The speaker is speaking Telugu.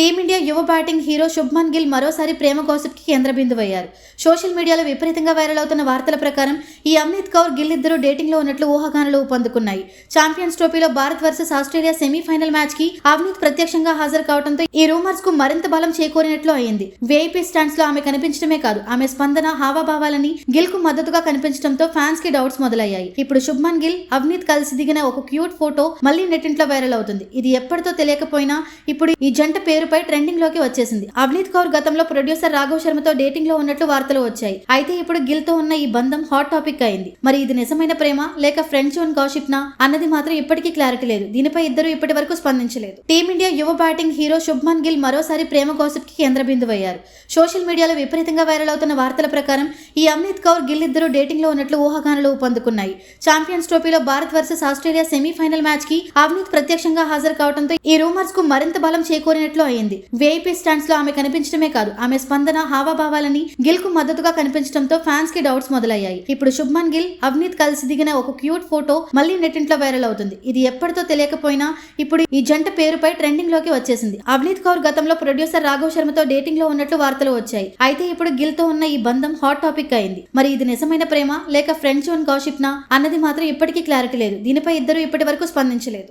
టీమిండియా యువ బ్యాటింగ్ హీరో శుభ్మన్ గిల్ మరోసారి ప్రేమ గోసిప్కి కేంద్ర బిందువు అయ్యారు సోషల్ మీడియాలో విపరీతంగా వైరల్ అవుతున్న వార్తల ప్రకారం ఈ అమిత్ కౌర్ గిల్ ఇద్దరు డేటింగ్లో ఉన్నట్లు ఊహాగానాలు ఊపందుకున్నాయి. ఛాంపియన్స్ ట్రోఫీలో భారత్ వర్సెస్ ఆస్ట్రేలియా సెమీఫైనల్ మ్యాచ్కి అవ్నీత్ ప్రత్యక్షంగా హాజరు కావడంతో ఈ రూమర్స్కు మరింత బలం చేకూరినట్లు అయింది. వేఐపీ స్టాండ్స్లో ఆమె కనిపించడమే కాదు ఆమె స్పందన హావభావాలని గిల్కు మద్దతుగా కనిపించడంతో ఫ్యాన్స్కి డౌట్స్ మొదలయ్యాయి. ఇప్పుడు శుభ్మన్ గిల్ అవినీత్ కలిసి దిగిన ఒక క్యూట్ ఫోటో మళ్ళీ నెట్టింట్లో వైరల్ అవుతుంది. ఇది ఎప్పటితో తెలియకపోయినా ఇప్పుడు ఈ జంట పేరు పై ట్రెండింగ్లోకి వచ్చేసింది. అవ్నీత్ కౌర్ గతంలో ప్రొడ్యూసర్ రాఘవ్ శర్మతో డేటింగ్లో ఉన్నట్లు వార్తలు వచ్చాయి. అయితే ఇప్పుడు గిల్తో ఉన్న ఈ బంధం హాట్ టాపిక్ అయింది. మరి ఇది నిజమైన ప్రేమ లేక ఫ్రెండ్ జోన్ గాషిప్ నా అన్నది మాత్రం ఇప్పటికీ క్లారిటీ లేదు. దీనిపై ఇద్దరు ఇప్పటి వరకు స్పందించలేదు. టీమిండియా యువ బ్యాటింగ్ హీరో శుభ్మన్ గిల్ మరోసారి ప్రేమ గోసిప్కి కేంద్ర బిందువు అయ్యారు సోషల్ మీడియాలో విపరీతంగా వైరల్ అవుతున్న వార్తల ప్రకారం ఈ అమిత్ కౌర్ గిల్ ఇద్దరు డేటింగ్లో ఉన్నట్లు ఊహాగానాలు ఊపందుకున్నాయి. ఛాంపియన్స్ ట్రోఫీలో భారత్ వర్సెస్ ఆస్ట్రేలియా సెమీఫైనల్ మ్యాచ్కి అవ్నీత్ ప్రత్యక్షంగా హాజరు కావడంతో ఈ రూమర్స్కు మరింత బలం చేకూరినట్లు అయింది. వేఐపీ స్టాండ్స్లో ఆమె కనిపించడమే కాదు ఆమె స్పందన హావభావాలని గిల్కు మద్దతుగా కనిపించడంతో ఫ్యాన్స్కి డౌట్స్ మొదలయ్యాయి. ఇప్పుడు శుభ్మన్ గిల్ అవ్నీత్ కలిసి దిగిన ఒక క్యూట్ ఫోటో మళ్ళీ నెట్టింట్లో వైరల్ అవుతుంది. ఇది ఎప్పటితో తెలియకపోయినా ఇప్పుడు ఈ జంట పేరుపై ట్రెండింగ్లోకి వచ్చేసింది. అవ్నీత్ కౌర్ గతంలో ప్రొడ్యూసర్ రాఘవ్ శర్మతో డేటింగ్లో ఉన్నట్లు వార్తలు వచ్చాయి. అయితే ఇప్పుడు గిల్తో ఉన్న ఈ బంధం హాట్ టాపిక్ అయింది. మరి ఇది నిజమైన ప్రేమ లేక ఫ్రెండ్స్ జోన్ గాషిప్ నా? అన్నది మాత్రం ఇప్పటికీ క్లారిటీ లేదు. దీనిపై ఇద్దరు ఇప్పటి వరకు స్పందించలేదు.